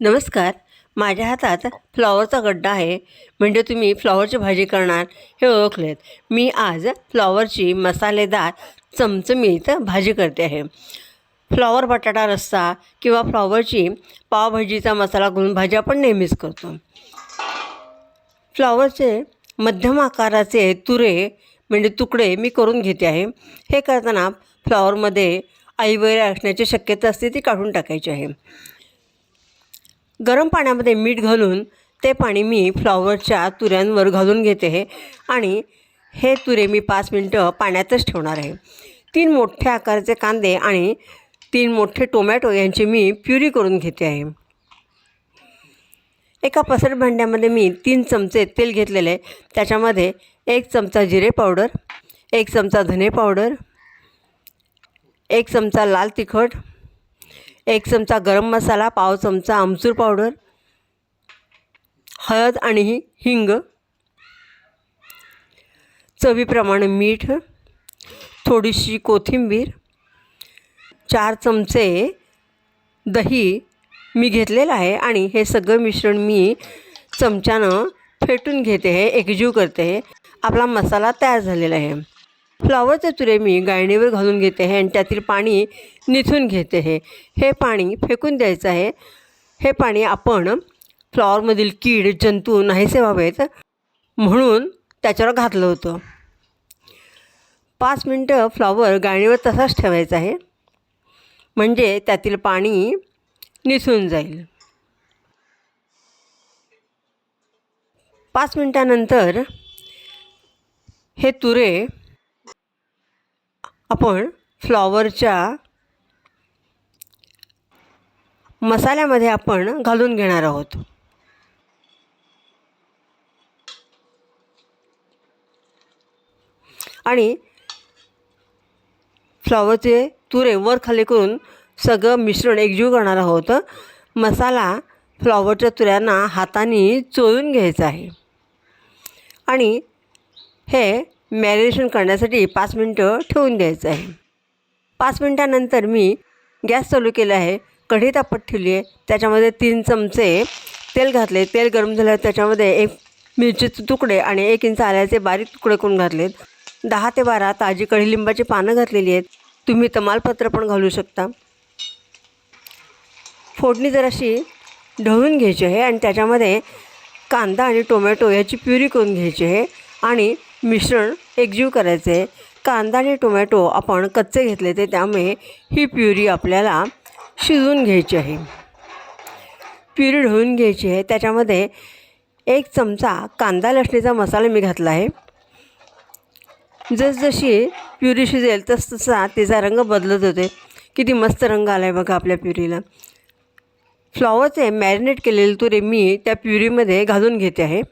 नमस्कार. माझ्या हातात फ्लॉवरचा गड्डा आहे. म्हणजे तुम्ही फ्लॉवरची भाजी करणार हे ओळखलेत. मी आज फ्लॉवरची मसालेदार चमचमीत भाजी करते आहे. फ्लॉवर बटाटा रस्सा किंवा फ्लॉवरची पावभाजीचा मसाला घालून भाजी आपण नेहमीच करतो. फ्लॉवरचे मध्यम आकाराचे तुरे म्हणजे तुकडे मी करून घेते आहे. हे करताना फ्लॉवरमध्ये आई वगैरे असण्याची शक्यता असते ती काढून टाकायची आहे. गरम पाण्यामध्ये मीठ घालून ते पाणी मी फ्लॉवरच्या तुऱ्यांवर घालून घेते हे. आणि हे तुरे मी पाच मिनटं पाण्यातच ठेवणार आहे. तीन मोठ्या आकाराचे कांदे आणि तीन मोठे टोमॅटो यांची मी प्युरी करून घेते आहे. एका पसर भांड्यामध्ये मी तीन चमचे तेल घेतलेले त्याच्यामध्ये एक चमचा जिरे पावडर एक चमचा धने पावडर एक चमचा लाल तिखट एक चमचा गरम मसाला पाव चमचा आमचूर पावडर हळद आणि हिंग चवीप्रमाणे मीठ थोडीशी कोथिंबीर चार चमचे दही मी घेतलेलं आहे आणि हे सगळं मिश्रण मी चमच्यानं फेटून घेते आहे एकजीव करते आहे आपला मसाला तयार झालेला आहे. फ्लॉवरचे तुरे मी गाळणीवर घालून घेते आहे आणि त्यातील पाणी निथून घेते आहे. हे पाणी फेकून द्यायचं आहे. हे पाणी आपण फ्लॉवरमधील कीड जंतू नाहीसे व्हावेत म्हणून त्याच्यावर घातलं होतं. पाच मिनटं फ्लॉवर गाळणीवर तसाच ठेवायचा आहे. म्हणजे त्यातील पाणी निथून जाईल. पाच मिनटानंतर हे तुरे आपण फ्लॉवरच्या मसाल्यामध्ये आपण घालून घेणार आहोत. आणि फ्लॉवरचे तुरे वर खाली करून सगळं मिश्रण एकजीव करणार आहोत. मसाला फ्लॉवरच्या तुऱ्यांना हाताने चोळून घ्यायचा आहे. आणि हे मॅरिनेशन करण्यासाठी पाच मिनटं ठेवून द्यायचं आहे. पाच मिनटानंतर मी गॅस चालू केला आहे. कढी तापत ठेवली आहे. त्याच्यामध्ये तीन चमचे तेल घातले. तेल गरम झाल्यावर त्याच्यामध्ये एक मिरचीचे तुकडे आणि एक इंच आल्याचे बारीक तुकडे करून घातलेत. दहा ते बारा ताजी कढीलिंबाची पानं घातलेली आहेत. तुम्ही तमालपत्र पण घालू शकता. फोडणी जराशी ढवळून घ्यायची आहे आणि त्याच्यामध्ये कांदा आणि टोमॅटो याची प्युरी करून घ्यायची आहे. आणि मिश्रण एकजीव करायचे. आहे कांदा आणि टोमॅटो आपण कच्चे घेतले ते त्यामुळे ही प्युरी आपल्याला शिजवून घ्यायची आहे. प्युरी ढवून घ्यायची आहे. त्याच्यामध्ये एक चमचा कांदा लसणीचा मसाला मी घातला आहे. जसजशी प्युरी शिजेल तसतसा तिचा रंग बदलत होते. किती मस्त रंग आला आहे बघा आपल्या प्युरीला. फ्लॉवरचे मॅरिनेट केलेले तुरे मी त्या प्युरीमध्ये घालून घेते आहे.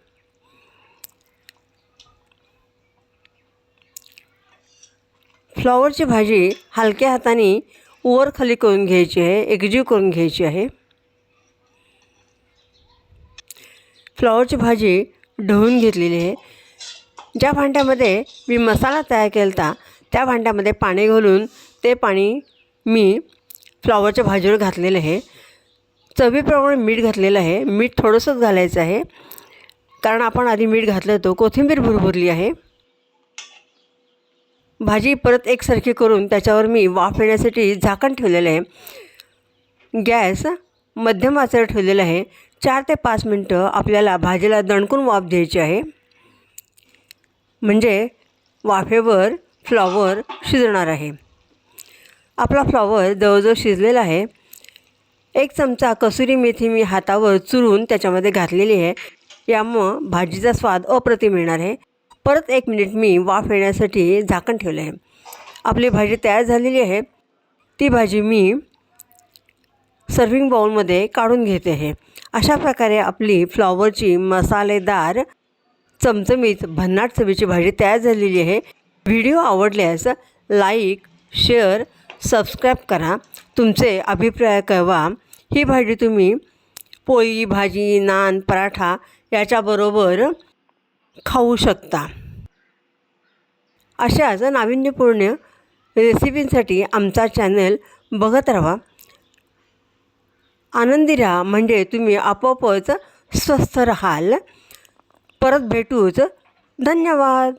फ्लॉवरची भाजी हलक्या हाताने वर खाली करून घ्यायची आहे एकजीव करून घ्यायची आहे. फ्लॉवरची भाजी ढवून घेतलेली आहे. ज्या भांड्यामध्ये मी मसाला तयार केला होता त्या भांड्यामध्ये पाणी घालून ते पाणी मी फ्लॉवरच्या भाजीवर घातलेलं आहे. चवीप्रमाणे मीठ घातलेलं आहे. मीठ थोडंसंच घालायचं आहे. कारण आपण आधी मीठ घातलं होतं. कोथिंबीर भुरभुरली आहे. भाजी परत एकसारखी करून त्याच्यावर मी वाफ येण्यासाठी झाकण ठेवलेलं आहे. गॅस मध्यम आचर ठेवलेला आहे. चार ते पाच मिनटं आपल्याला भाजीला दणकून वाफ द्यायची आहे. म्हणजे वाफेवर फ्लॉवर शिजणार आहे. आपला फ्लॉवर जवळजवळ शिजलेला आहे. एक चमचा कसुरी मेथी मी हातावर चुरून त्याच्यामध्ये घातलेली आहे. यामुळं भाजीचा स्वाद अप्रतिम मिळणार आहे. परत एक मिनिट मी वाफ येण्यासाठी झाकण ठेवलं आहे. आपली भाजी तयार झालेली आहे. ती भाजी मी सर्विंग बाउलमध्ये काढून घेते आहे. अशा प्रकारे आपली फ्लॉवरची मसालेदार चमचमीत भन्नाट चवीची भाजी तयार झालेली आहे. व्हिडिओ आवडल्यास लाईक शेअर सबस्क्राईब करा. तुमचे अभिप्राय कळवा. ही भाजी तुम्ही पोळी भाजी नान पराठा याच्याबरोबर खाऊ शकता. अशाच नाविन्यपूर्ण रेसिपींसाठी आमचा चॅनल बघत राहा. आनंदी राहा म्हणजे तुम्ही आपोआपच स्वस्थ राहाल. परत भेटूच. धन्यवाद.